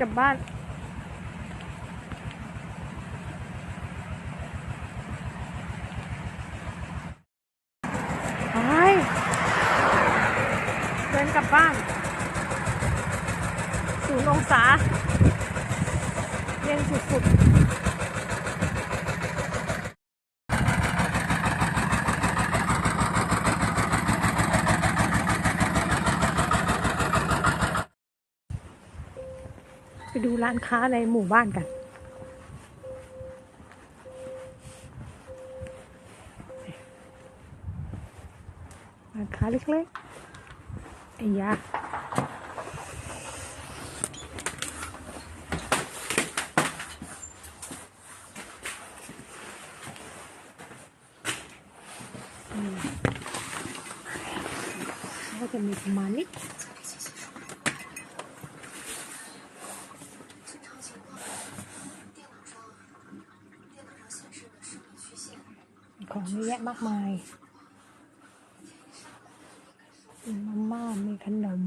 กลับบ้าน ไปเดินกลับบ้านศูนย์องศาเย็นสุดๆ ไปดูร้านค้าในหมู่บ้านกันร้านค้าเล็กๆไอ้ยาก็จะมีประมาณนี้ ของเยอะแยะมากมายมีมาม่ามีขนม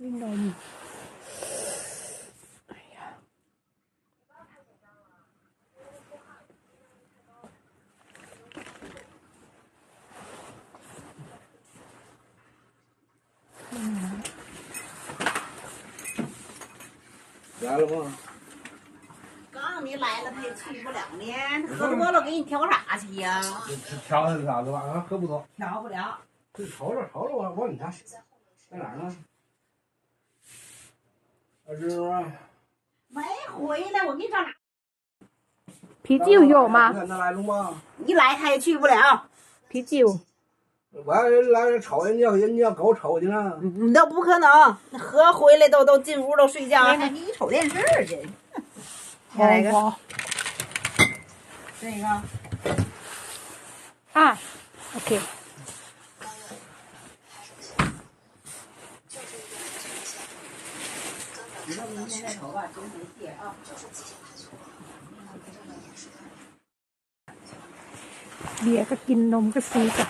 นี่นมไอ้ 来了吗？刚你来了，他也去不了呢。喝多了给你挑啥去呀？挑的是啥子吧？啊，喝不多。挑不了。这瞅着瞅着我，我问他在哪儿呢？儿子啊，没回来，我给你找哪？啤酒有吗？看他来了吗？一来他也去不了，啤酒我要是来这瞅人家，人家狗瞅去了。你都不可能。喝回来都都进屋都睡觉，还给你瞅电视去。再来个我这个，啊，OK，你说明天再瞅吧，真没谢啊。 เบียร์ก็กินนมก็ซื้อกัน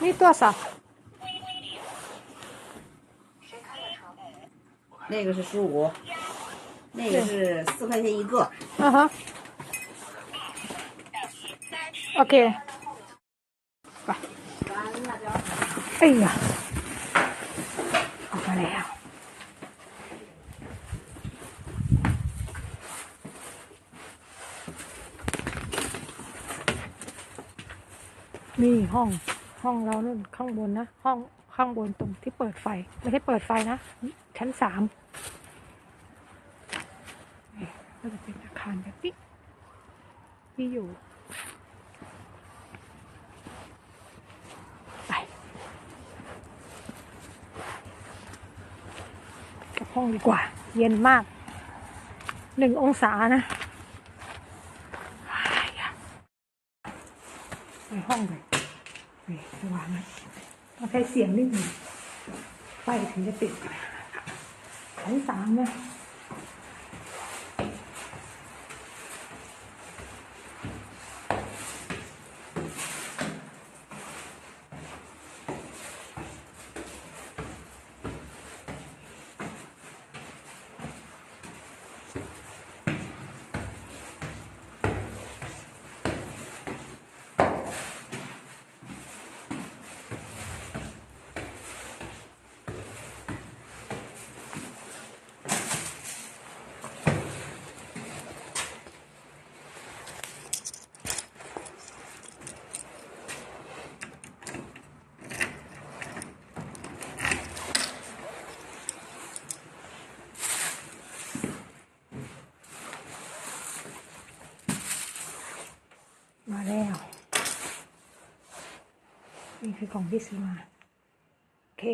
你多少？那个是十五，那个是四块钱一个。嗯哼。OK。哎呀，好累呀、啊！没。 ห้องเรานู่นข้างบนนะ ห้องข้างบนตรงที่เปิดไฟ ไม่ใช่เปิดไฟนะ ชั้นสามนี่ก็จะเป็นอาคารแบบนี้ที่อยู่ไปกับห้องดีกว่า เย็นมาก หนึ่งองศานะไปห้องเลย สว่างนะต้องใช้เสียงนิดหนึ่งไฟถึงจะติดชั้นสามนะ คือของที่ซื้อมา โอเค